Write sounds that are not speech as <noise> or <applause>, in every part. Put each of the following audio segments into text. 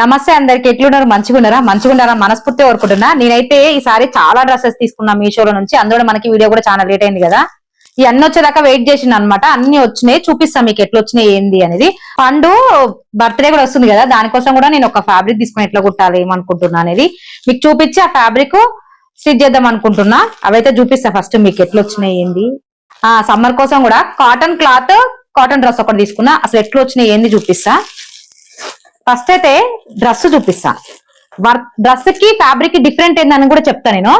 నమస్తే అందరికి ఎట్లున్నారు? మంచిగా మంచిగున్నారా? మంచిగా మనస్ఫూర్తి కోరుకుంటున్నా. నేనైతే ఈసారి చాలా డ్రెస్సెస్ తీసుకున్నా మీషోలో నుంచి. అందులో మనకి వీడియో కూడా చాలా లేట్ అయింది కదా. ఈ అన్ని వచ్చేదాకా వెయిట్ చేసిన అనమాట అన్ని వచ్చినాయి చూపిస్తాం మీకు ఎట్లా వచ్చినాయి ఏంది అనేది. పండు బర్త్డే కూడా వస్తుంది కదా. దానికోసం కూడా నేను ఒక ఫ్యాబ్రిక్ తీసుకుని ఎట్లా కుట్టాలి ఏమనుకుంటున్నా అనేది. మీకు చూపించి ఆ ఫ్యాబ్రిక్ స్టిచ్ చేద్దాం అనుకుంటున్నా. అవైతే చూపిస్తా ఫస్ట్ మీకు ఎట్లా వచ్చినాయి ఏంది. ఆ సమ్మర్ కోసం కూడా కాటన్ క్లాత్ కాటన్ డ్రెస్ ఒకటి తీసుకున్నా. అసలు ఎట్లా వచ్చినాయి ఏంది చూపిస్తా. ఫస్ట్ అయితే డ్రెస్ చూపిస్తా. వర్క్ డ్రెస్కి ఫ్యాబ్రిక్కి డిఫరెంట్ ఏందని కూడా చెప్తా నేను.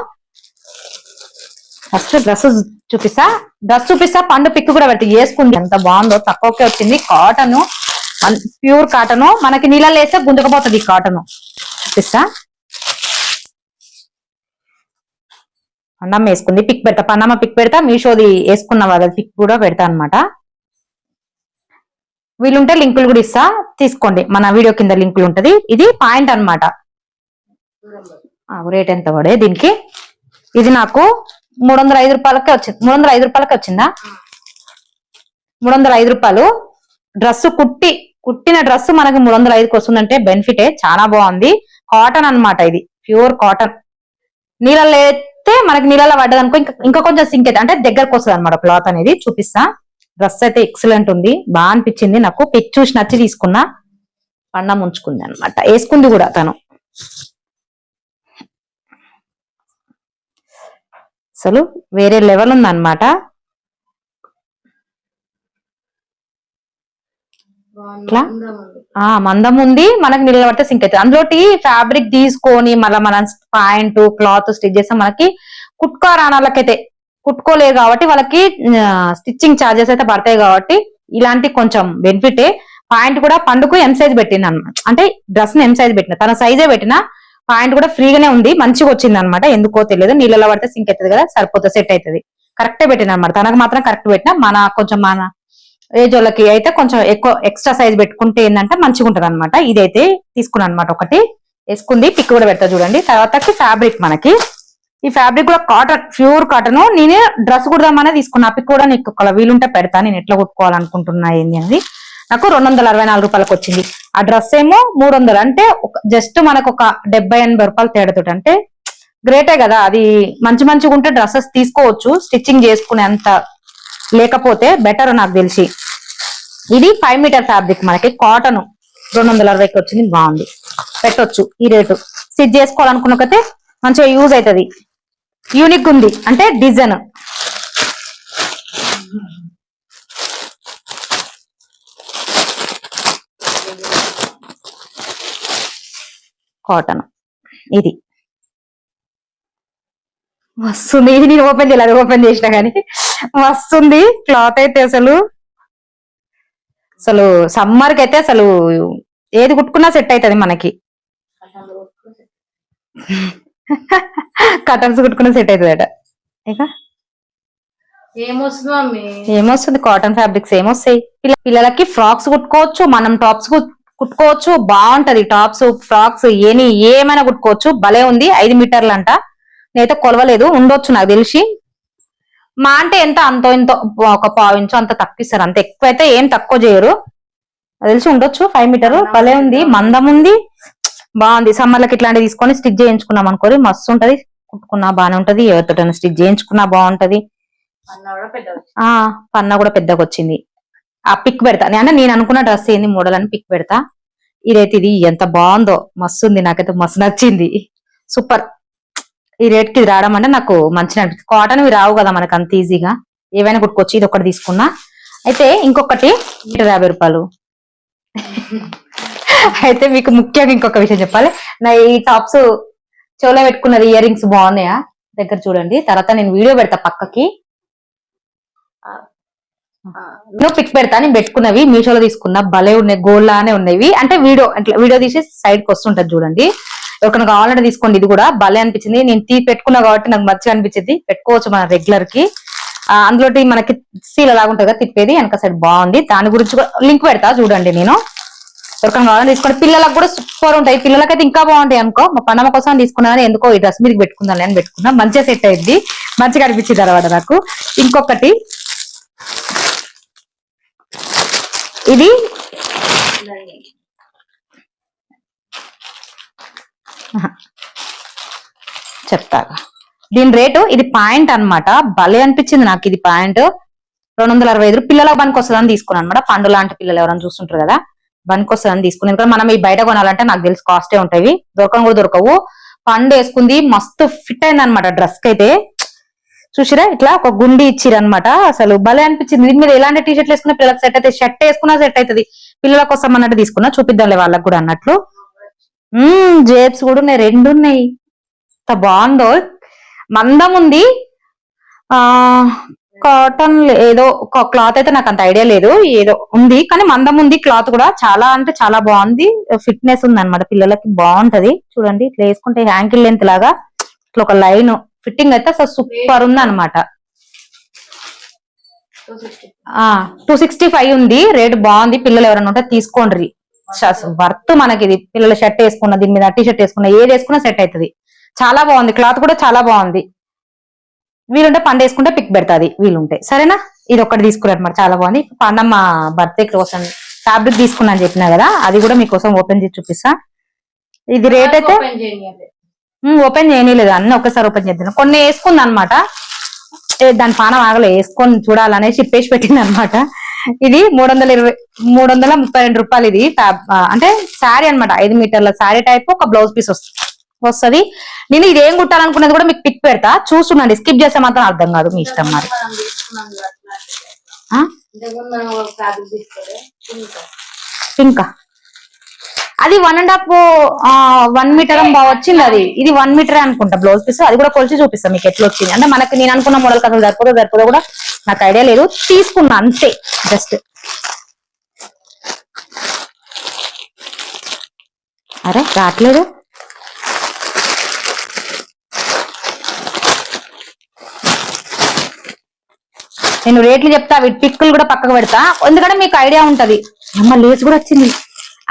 ఫస్ట్ డ్రెస్ చూపిస్తా. డ్రెస్ చూపిస్తా పండు పిక్ కూడా పెట్టి. వేసుకుంది ఎంత బాగుందో. తక్కువకే వచ్చింది. కాటన్ ప్యూర్ కాటన్ మనకి నీళ్ళలో వేస్తే గుంజకపోతుంది ఈ కాటన్ చూపిస్తా. అన్నమ్మ వేసుకుంది. పిక్ పెడతా. పన్నమ్మ పిక్ పెడతా. మీషోది వేసుకున్న వాళ్ళ పిక్ కూడా పెడతా అన్నమాట. వీలుంటే లింకులు కూడా ఇస్తా. తీసుకోండి. మన వీడియో కింద లింకులు ఉంటది. ఇది పాయింట్ అన్నమాట. రేట్ ఎంత పడే దీనికి? ఇది నాకు మూడు వందల ఐదు రూపాయలకే వచ్చింది. మూడు వందల ఐదు రూపాయలకి వచ్చిందా? మూడు వందల ఐదు రూపాయలు. డ్రెస్ కుట్టి కుట్టిన డ్రెస్ మనకి మూడు వందల ఐదుకి వస్తుందంటే బెనిఫిటే. చాలా బాగుంది. కాటన్ అన్నమాట ఇది. Pure cotton. నీళ్ళలో అయితే మనకి నీళ్ళలో పడ్డదనుకో ఇంకా ఇంకా కొంచెం సింక్ అయితే అంటే దగ్గరకు వస్తుంది అనమాట క్లాత్ అనేది. చూపిస్తా. డ్రెస్ అయితే ఎక్సలెంట్ ఉంది. బాగా అనిపించింది. నాకు పిక్ చూసి నచ్చి తీసుకున్నా పండం ఉంచుకుంది అనమాట వేసుకుంది కూడా తను. అసలు వేరే లెవెల్ ఉందన్నమాట. ఇట్లా? ఆ మందం ఉంది. మనకి నిలబడితే సింక్ అవుతుంది. అందులోటి ఫ్యాబ్రిక్ తీసుకొని మళ్ళీ మన పాయింట్ క్లాత్ స్టిచ్ చేస్తే మనకి కుట్టుకో కుట్టుకోలేదు కాబట్టి వాళ్ళకి స్టిచ్చింగ్ చార్జెస్ అయితే పడతాయి కాబట్టి ఇలాంటి కొంచెం బెనిఫిటే పాయింట్ కూడా పండుకు ఎం సైజ్ పెట్టింది అనమాట అంటే డ్రెస్ ఎం సైజ్ పెట్టిన తన సైజే పెట్టిన పాయింట్ కూడా ఫ్రీగానే ఉంది మంచిగా వచ్చింది అనమాట ఎందుకో తెలియదు నీళ్ళలో పడితే సింక్ అవుతుంది కదా సరిపోతుంది సెట్ అవుతుంది. కరెక్టే పెట్టిన అనమాట తనకు మాత్రం కరెక్ట్ పెట్టిన మన కొంచెం మన ఏజ్ వాళ్ళకి అయితే కొంచెం ఎక్కువ ఎక్స్ట్రా సైజ్ పెట్టుకుంటే ఏంటంటే మంచిగా ఉంటుంది అనమాట ఇదైతే తీసుకున్నాను అనమాట ఒకటి. వేసుకుంది పిక్ కూడా పెడతా చూడండి. తర్వాత ఫ్యాబ్రిక్ మనకి. ఈ ఫ్యాబ్రిక్ కూడా కాటన్ ప్యూర్ కాటన్ నేనే డ్రెస్ కుడదామనే తీసుకున్నా. పిక్ కూడా నీకు ఒకవేళ వీలుంటే పెడతా. నేను ఎట్లా కుట్టుకోవాలనుకుంటున్నా ఏంది అనేది నాకు రెండు వందల అరవై నాలుగు రూపాయలకు వచ్చింది. ఆ డ్రెస్ ఏమో మూడు వందలు అంటే జస్ట్ మనకు ఒక డెబ్బై ఎనభై రూపాయలు తేడాతోటి అంటే గ్రేటే కదా. అది మంచి మంచిగా ఉంటే డ్రెస్సెస్ తీసుకోవచ్చు. స్టిచ్చింగ్ చేసుకునే అంత లేకపోతే బెటర్ నాకు తెలిసి. ఇది ఫైవ్ మీటర్ ఫ్యాబ్రిక్ మనకి. కాటన్ రెండు వందల అరవైకి వచ్చింది. బాగుంది. పెట్టొచ్చు. ఈ రేటు. స్టిచ్ చేసుకోవాలనుకున్నకైతే మంచిగా యూజ్ అవుతుంది. యూనిక్ ఉంది. అంటే డిజైన్ కాటన్ ఇది. వస్తుంది. ఇది నేను ఓపెన్ చేయలేదు ఓపెన్ చేసిన కానీ. వస్తుంది. క్లాత్ అయితే అసలు అసలు సమ్మర్కి అయితే అసలు ఏది కుట్టుకున్నా సెట్ అవుతుంది మనకి. కటన్స్ కుట్టుకున్నా సెట్ అవుతుంది అట ఇక? ఏమొస్తుంది కాటన్ ఫ్యాబ్రిక్స్ ఏమొస్తాయి? పిల్ల పిల్లలకి ఫ్రాక్స్ కుట్టుకోవచ్చు మనం టాప్స్ కుట్టుకోవచ్చు బాగుంటది. టాప్స్ ఫ్రాక్స్ ఏని ఏమైనా కుట్టుకోవచ్చు. భలే ఉంది. ఐదు మీటర్లు అంట నేనైతే కొలవలేదు. ఉండొచ్చు నాకు తెలిసి. మా అంటే ఎంత అంతో ఇంతో ఒక పావు ఇంచు అంత తక్కువ అంత ఎక్కువ అయితే ఏం తక్కువ చేయరు. తెలిసి ఉండొచ్చు. ఫైవ్ మీటర్ భలే ఉంది. మందం ఉంది. బాగుంది. సమ్మర్లకి ఇట్లాంటివి తీసుకొని స్టిచ్ చేయించుకున్నాం అనుకోరి. మస్తు ఉంటది. కుట్టుకున్నా బాగానే ఉంటది. ఎవరితో స్టిచ్ చేయించుకున్నా బాగుంటది. పన్న కూడా పెద్దగా వచ్చింది. ఆ పిక్ పెడతా. నే- అంటే నేను అనుకున్న డ్రెస్ ఏంది? మోడల్ అని పిక్ పెడతా. ఇదైతే ఇది ఎంత బాగుందో. మస్తు ఉంది. నాకైతే మస్తు నచ్చింది. సూపర్. ఈ రేట్కి రావడం అంటే నాకు మంచి అనిపించింది కాటన్ ఇవి రావు కదా మనకు అంత ఈజీగా. ఏవైనా కుట్టుకోవచ్చు. ఇది ఒకటి తీసుకున్నా. అయితే ఇంకొకటి యాభై రూపాయలు. <laughs> అయితే మీకు ముఖ్యంగా ఇంకొక విషయం చెప్పాలి. నా ఈ టాప్స్ చెవులో పెట్టుకున్నది ఇయర్ రింగ్స్ బాగున్నాయా? దగ్గర చూడండి. తర్వాత నేను వీడియో పెడతా పక్కకి. నువ్వు పిక్ పెడతా. నేను పెట్టుకున్నవి మీషోలో తీసుకున్నా భలే ఉన్నాయి. గోల్డ్ లానే ఉన్నవి. అంటే వీడియో అట్లా వీడియో తీసి సైడ్కి వస్తుంటది చూడండి. ఎవరికైనా కావాలంటే తీసుకోండి. ఇది కూడా భలే అనిపించింది. నేను తీ పెట్టుకున్నా కాబట్టి నాకు మంచిగా అనిపించింది. పెట్టుకోవచ్చు మన రెగ్యులర్కి. ఆ, అందులోటి మనకి సీల లాగా ఉంటుంది కదా తిప్పేది. వెనక సైడ్ బాగుంది. దాని గురించి కూడా లింక్ పెడతా చూడండి నేను. ఎవరికైనా కావాలని తీసుకోండి పిల్లలకు కూడా సూపర్ ఉంటాయి. పిల్లలకైతే ఇంకా బాగుంటాయి అనుకో. మా పండగ కోసం తీసుకున్నాను. ఎందుకో ఈ డ్రెస్ మీద పెట్టుకుందాం అని పెట్టుకున్నా. మంచిగా సెట్ అయింది. మంచిగా అనిపించింది తర్వాత నాకు. ఇంకొకటి. ఇది చెప్తా. దీని రేటు ఇది పాయింట్ అన్నమాట. భలే అనిపించింది నాకు ఇది పాయింట్. రెండు వందల అరవై ఐదు పిల్లల పనికి వస్తుందని తీసుకున్నాను అనమాట పండు లాంటి పిల్లలు ఎవరైనా చూస్తుంటారు కదా. పనికి వస్తుందని తీసుకుని ఎందుకంటే మనం ఈ బయట కొనాలంటే నాకు తెలిసి కాస్టే ఉంటాయి. దొరకని కూడా దొరకవు. పండు వేసుకుంది మస్తు ఫిట్ అయింది అనమాట డ్రెస్కి అయితే. చూసిరా ఇట్లా ఒక గుండి ఇచ్చిరనమాట అసలు భలే అనిపించింది. దీని మీద ఎలాంటి టీ షర్ట్లు వేసుకున్నా పిల్లలకు సెట్ అయితే షర్ట్ వేసుకున్నా సెట్ అవుతుంది పిల్లల కోసం అన్నట్టు తీసుకున్నా చూపిద్దాంలే వాళ్ళకి కూడా అన్నట్లు. జేబ్స్ కూడా ఉన్నాయి రెండు ఉన్నాయి. బాగుందో. మందం ఉంది. ఆ కాటన్ ఏదో ఒక క్లాత్ అయితే నాకు అంత ఐడియా లేదు. ఏదో ఉంది కానీ మందం ఉంది క్లాత్ కూడా. చాలా అంటే చాలా బాగుంది. ఫిట్నెస్ ఉంది అనమాట పిల్లలకి బాగుంటది. చూడండి ఇట్లా వేసుకుంటే హ్యాంకిల్ లెంత్ లాగా ఇట్లా ఒక లైన్ ఫిట్టింగ్ అయితే అసలు సూపర్ ఉంది అనమాట two sixty two sixty five ఉంది. రేట్ బాగుంది. పిల్లలు ఎవరైనా ఉంటే తీసుకోండి వర్త్ మనకి ఇది. పిల్లల షర్ట్ వేసుకున్న దీని మీద టీ షర్ట్ వేసుకున్న ఏది వేసుకున్నా సెట్ అవుతుంది. చాలా బాగుంది. క్లాత్ కూడా చాలా బాగుంది. వీలుంటే పండు వేసుకుంటే పిక్ పెడతాది వీలుంటే. సరేనా? ఇది ఒక్కటి తీసుకున్నారు అనమాట చాలా బాగుంది. పండమ్మ బర్త్డే కోసం ఫ్యాబ్రిక్ తీసుకున్నా అని చెప్పినా కదా అది కూడా మీకోసం ఓపెన్ చేసి చూపిస్తా. ఇది రేట్ అయితే ఓపెన్ చేయలేదు అన్ని ఒకేసారి ఓపెన్ చేద్దాం. కొన్ని వేసుకుంది అనమాట దాని పానం ఆగలే వేసుకొని చూడాలనేసి ఇప్పేసి పెట్టింది అనమాట ఇది మూడు వందల ఇరవై మూడు వందల ముప్పై రెండు రూపాయలు ఇది అంటే శారీ అన్నమాట. ఐదు మీటర్ల శారీ టైప్ ఒక బ్లౌజ్ పీస్ వస్తుంది. వస్తుంది. నేను ఇది ఏం కుట్టాలనుకున్నది కూడా మీకు పిక్ పెడతా. చూస్తున్నాండి స్కిప్ చేస్తే మాత్రం అర్థం కాదు మీ ఇష్టం మరి. ఇంకా అది one and half one metre బాగా వచ్చింది అది. ఇది వన్ మీటర్ అనుకుంటా బ్లౌజ్ పీస్ అది కూడా కొలిచి చూపిస్తాను మీకు ఎట్లా వచ్చింది. అంటే మనకి నేను అనుకున్న మోడల్ అసలు సరిపోదో సరిపోదో కూడా నాకు ఐడియా లేదు. తీసుకున్నా అంతే. జస్ట్ అరే రావట్లేదు. నేను రేట్లు చెప్తా వీటి పిక్కులు కూడా పక్కకు పెడతా. ఎందుకంటే మీకు ఐడియా ఉంటది. అమ్మ లేస్ కూడా వచ్చింది.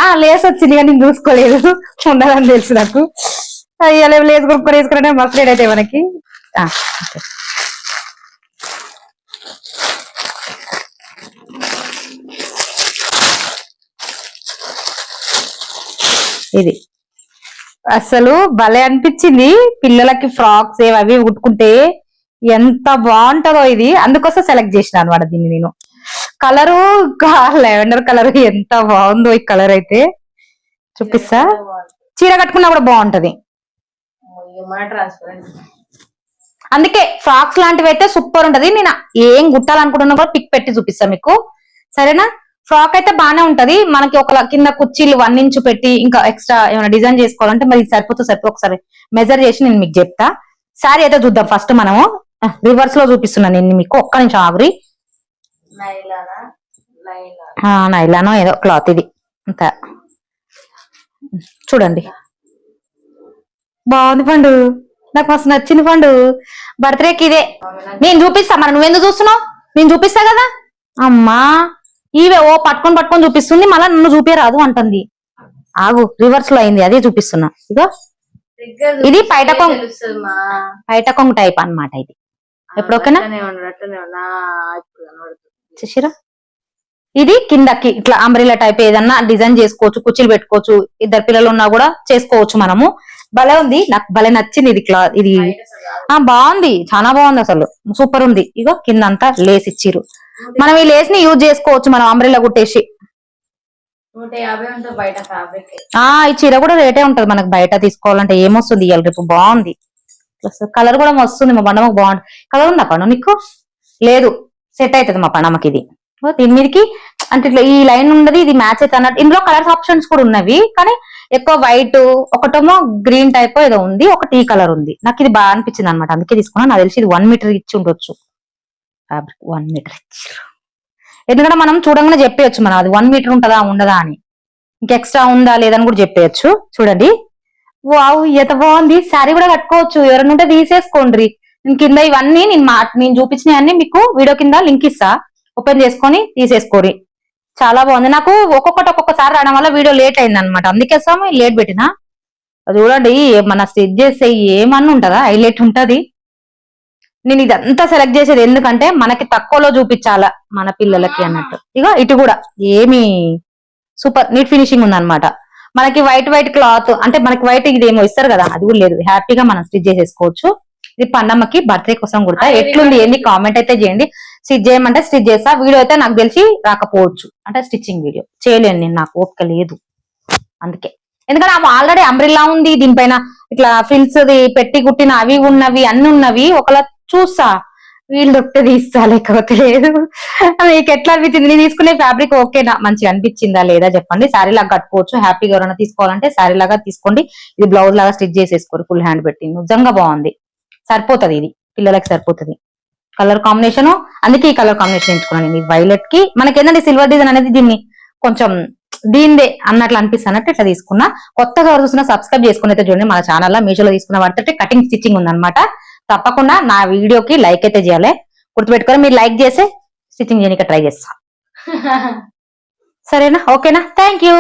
ఆ లేస్ వచ్చింది కానీ నేను చూసుకోలేదు. ఉండాలని తెలుసు నాకు. అయ్యా లేస్ కొనుక్కొని వేసుకునే మస్తు రేట్ అయితే మనకి. ఇది. అసలు భలే అనిపించింది. పిల్లలకి ఫ్రాక్స్ ఏవి అవి కుట్టుకుంటే ఎంత బాగుంటుందో ఇది. అందుకోసం సెలెక్ట్ చేసిన అనమాట దీన్ని నేను. కలరు లెవెండర్ కలర్ ఎంత బాగుందో ఈ కలర్ అయితే. చూపిస్తా. చీర కట్టుకున్నా కూడా బాగుంటది. అందుకే ఫ్రాక్స్ లాంటివి అయితే సూపర్ ఉంటది. నేను ఏం కుట్టాలనుకుంటున్నా కూడా పిక్ పెట్టి చూపిస్తా మీకు. సరేనా? ఫ్రాక్ అయితే బానే ఉంటది. మనకి ఒక కింద కుర్చీలు వన్ ఇంచ్ పెట్టి ఇంకా ఎక్స్ట్రా ఏమైనా డిజైన్ చేసుకోవాలంటే మరి సరిపోతే సరిపో. ఒకసారి మెజర్ చేసి నేను మీకు చెప్తా. సారీ అయితే చూద్దాం ఫస్ట్ మనము. రివర్స్లో చూపిస్తున్నాను నేను మీకు. ఒక్క నిమిషం ఆగురి. నైలానా? నైలా ఆ, నైలానో ఏదో క్లాత్ ఇది. అంత. చూడండి. బాగుంది పండు. నాకు మస్తు నచ్చింది పండు. బర్త్డేకి ఇదే. నేను చూపిస్తా. మరి నువ్వెందుకు చూస్తున్నావు? నేను చూపిస్తా కదా. అమ్మా. ఈవే ఓ పట్టుకొని పట్టుకొని చూపిస్తుంది. మళ్ళీ నన్ను చూపించరాదు అంటుంది. ఆగు. రివర్స్లో అయింది. అదే చూపిస్తున్నా. ఇగో. ఇది చూస్తే కొంగు. కొంగు టైప్ అన్నమాట ఇది. ఎప్పుడు ఓకేనా? చూసిరా ఇది కిందకి ఇట్లా అంబ్రిలా టైప్ ఏదన్నా డిజైన్ చేసుకోవచ్చు కుర్చీలు పెట్టుకోవచ్చు ఇద్దరు పిల్లలు ఉన్నా కూడా చేసుకోవచ్చు మనము. భలే ఉంది. నాకు భలే నచ్చింది ఇది క్లా ఇది. ఆ బాగుంది. చాలా బాగుంది అసలు. సూపర్ ఉంది. ఇగో కింద అంతా లేస్ ఇచ్చిరు మనం ఈ లేస్ని యూజ్ చేసుకోవచ్చు మనం అంబ్రిలా కుట్టేసి. ఆ ఈ చీర కూడా రేటే ఉంటది మనకు బయట తీసుకోవాలంటే. ఏమొస్తుంది ఇవాళ రేపు? బాగుంది. కలర్ కూడా వస్తుంది మా పండమకు బాగుంది కలర్ ఉందా పండు నీకు? లేదు సెట్ అవుతుంది మా పండమకి ఇది. దీని మీదకి అంటే ఇట్లా ఈ లైన్ ఉండదు ఇది మ్యాచ్ అయితే అన్నట్టు. ఇందులో కలర్స్ ఆప్షన్స్ కూడా ఉన్నవి కానీ ఎక్కువ వైట్ ఒకటేమో గ్రీన్ టైప్ ఏదో ఉంది ఒకటి ఈ కలర్ ఉంది. నాకు ఇది బాగా అనిపించింది అనమాట అందుకే తీసుకున్నాను నాకు తెలిసి ఇది వన్ మీటర్ ఇచ్చి ఉండొచ్చు. ఫ్యాబ్రిక్ వన్ మీటర్ ఇచ్చారు ఎందుకంటే మనం చూడంగానే చెప్పేయచ్చు మనం అది వన్ మీటర్ ఉంటుందా ఉండదా అని. ఇంకా ఎక్స్ట్రా ఉందా లేదని కూడా చెప్పేయచ్చు. చూడండి. వావ్ ఎంత బాగుంది. శారీ కూడా కట్టుకోవచ్చు. ఎవరైనా ఉంటే తీసేసుకోండి నేను కింద ఇవన్నీ నేను మా నేను చూపించినవన్నీ మీకు వీడియో కింద లింక్ ఇస్తా. ఓపెన్ చేసుకొని తీసేసుకోరి. చాలా బాగుంది. నాకు ఒక్కొక్కటి ఒక్కొక్కసారి రావడం వల్ల వీడియో లేట్ అయింది అనమాట అందుకే సాము లేట్ పెట్టినా. అది చూడండి మన స్టిచ్ చేస్తే ఏమన్నా ఉంటుందా? హైలైట్ ఉంటది. నేను ఇదంతా సెలెక్ట్ చేసేది ఎందుకంటే మనకి తక్కువలో చూపించాలా మన పిల్లలకి అన్నట్టు. ఇక ఇటు కూడా. ఏమి సూపర్ నీట్ ఫినిషింగ్ ఉందన్నమాట. మనకి వైట్ వైట్ క్లాత్ అంటే మనకి వైట్ ఇది ఏమో ఇస్తారు కదా అది కూడా లేదు. హ్యాపీగా మనం స్టిచ్ చేసేసుకోవచ్చు. ఇది పన్నమ్మకి బర్త్డే కోసం కుడతా. ఎట్లుంది ఏంది? కామెంట్ అయితే చేయండి. స్టిచ్ చేయమంటే స్టిచ్ చేస్తా. వీడియో అయితే నాకు తెలిసి రాకపోవచ్చు. అంటే స్టిచ్చింగ్ వీడియో చేయలేను నేను నాకు ఓపిక లేదు. అందుకే. ఎందుకంటే ఆమె ఆల్రెడీ అంబ్రిల్లా ఉంది దీనిపైన ఇట్లా ఫ్రిల్స్ పెట్టి కుట్టిన అవి ఉన్నవి అన్ని ఉన్నవి ఒకలా చూస్తా. వీళ్ళు దొరికితే తీస్తా లేకపోతే లేదు మీకు ఎట్లా అనిపించింది? నేను తీసుకునే ఫ్యాబ్రిక్ ఓకేనా మంచిగా అనిపించిందా లేదా చెప్పండి. శారీ లాగా కట్టుకోవచ్చు. హ్యాపీగా ఎవరైనా తీసుకోవాలంటే శారీ లాగా తీసుకోండి. ఇది బ్లౌజ్ లాగా స్టిచ్ చేసేసుకోరు ఫుల్ హ్యాండ్ పెట్టి నిజంగా బాగుంది. సరిపోతది ఇది. పిల్లలకి సరిపోతుంది. కలర్ కాంబినేషన్ అందుకే ఈ కలర్ కాంబినేషన్ ఎంచుకున్నాను నేను. వైలెట్కి మనకి ఏంటంటే సిల్వర్ డిజైన్ అనేది దీన్ని కొంచెం దీనిదే అన్నట్లు అనిపిస్తున్నట్టు ఇట్లా తీసుకున్నా. కొత్తగా ఎవరు చూసినా సబ్స్క్రైబ్ చేసుకుని అయితే చూడండి. మన ఛానల్లో మీషోలో తీసుకున్న వాటితో కటింగ్ స్టిచ్చింగ్ ఉందన్నమాట. తప్పకుండా నా వీడియోకి లైక్ అయితే చేయాలి. గుర్తుపెట్టుకొని మీరు లైక్ చేసి స్టిచ్చింగ్ చేయడానికి ట్రై చేస్తా. <laughs> సరేనా? ఓకేనా? Thank you